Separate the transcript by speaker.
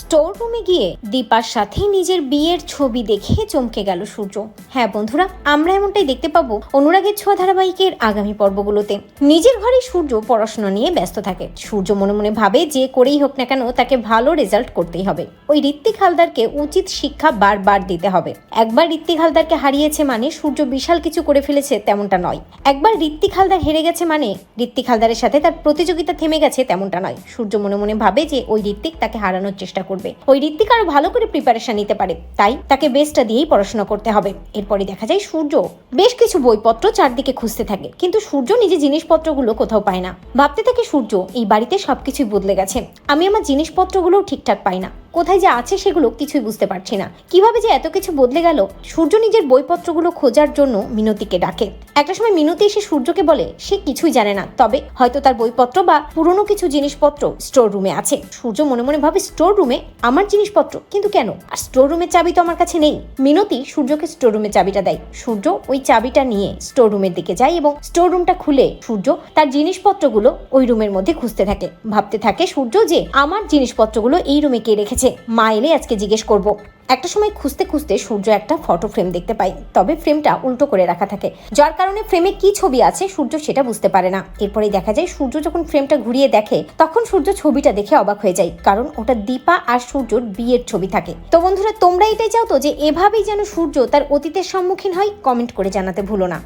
Speaker 1: Store রুমে গিয়ে দীপার সাথে নিজের বিয়ের ছবি দেখে চমকে গেল সূর্য। হ্যাঁ বন্ধুরা, আমরা এমনটাই দেখতে পাবো অনুরাগের ছোঁয়া ধারাবাহিকের আগামী পর্বগুলোতে। নিজের ঘরে সূর্য পড়াশোনা নিয়ে ব্যস্ত থাকে। সূর্য মনে মনে ভাবে যে করেই হোক না কেন তাকে ভালো রেজাল্ট করতেই হবে। ওই ঋত্বিক হালদারকে উচিত শিক্ষা বারবার দিতে হবে। একবার ঋত্বিক হালদারকে হারিয়েছে মানে সূর্য বিশাল কিছু করে ফেলেছে তেমনটা নয়। একবার ঋত্বিক হালদার হেরে গেছে মানে ঋত্বিক হালদারের সাথে তার প্রতিযোগিতা থেমে গেছে তেমনটা নয়। সূর্য মনে মনে ভাবে যে ওই ঋত্বিক তাকে হারানোর চেষ্টা করবে। ওই ঋত্বিক আরও ভালো করে প্রিপারেশন নিতে পারে। তাই তাকে বেস্টটা দিয়েই পড়াশোনা করতে হবে। এরপরে দেখা যায় সূর্য বেশ কিছু বইপত্র চারদিকে খুঁজতে থাকে। কিন্তু সূর্য নিজে জিনিসপত্রগুলো কোথাও পায় না। ভাবতে থাকে সূর্য এই বাড়িতে সবকিছুই বদলে গেছে। আমি আমার জিনিসপত্রগুলোও ঠিকঠাক পাই না। কোথায় যে আছে সেগুলো কিছুই বুঝতে পারছি না। কীভাবে যে এত কিছু বদলে গেল, সূর্য নিজের বইপত্রগুলো খোঁজার জন্য মিনতিকে ডাকে। একটা সময় মিনতি এসে সূর্যকে বলে, সে কিছুই জানে না, তবে হয়তো তার বইপত্র বা পুরনো কিছু জিনিসপত্র স্টোর রুমে আছে। সূর্য মনে মনে ভাবে স্টোর রুমে আমার জিনিসপত্র? কিন্তু কেন? আর স্টোর রুমের চাবি তো আমার কাছে নেই। মিনতি সূর্যকে স্টোর রুমের চাবিটা দেয়। সূর্য ওই চাবিটা নিয়ে স্টোর রুমের দিকে যায় এবং স্টোর রুমটা খুলে সূর্য তার জিনিসপত্রগুলো ওই রুমের মধ্যে খুঁজতে থাকে। ভাবতে থাকে সূর্য যে, আমার জিনিসপত্রগুলো এই রুমে কে রেখেছে? মা এলে আজকে জিজ্ঞেস করব। একটা সময় খুঁজতে খুঁজতে সূর্য একটা ফটো ফ্রেম দেখতে পাই, তবে ফ্রেমটা উল্টো করে রাখা থাকে। যার কারণে ফ্রেমে কি ছবি আছে সূর্য সেটা বুঝতে পারে না। এরপরেই দেখা যায় সূর্য যখন ফ্রেমটা ঘুরিয়ে দেখে, তখন সূর্য ছবিটা দেখে অবাক হয়ে যায়, কারণ ওটা দীপা আর সূর্যর বিয়ের ছবি থাকে। তো বন্ধুরা, তোমরা এটাই চাও তো যে এভাবেই যেন সূর্য তার অতীতের সম্মুখীন হয়? কমেন্ট করে জানাতে ভুলো না।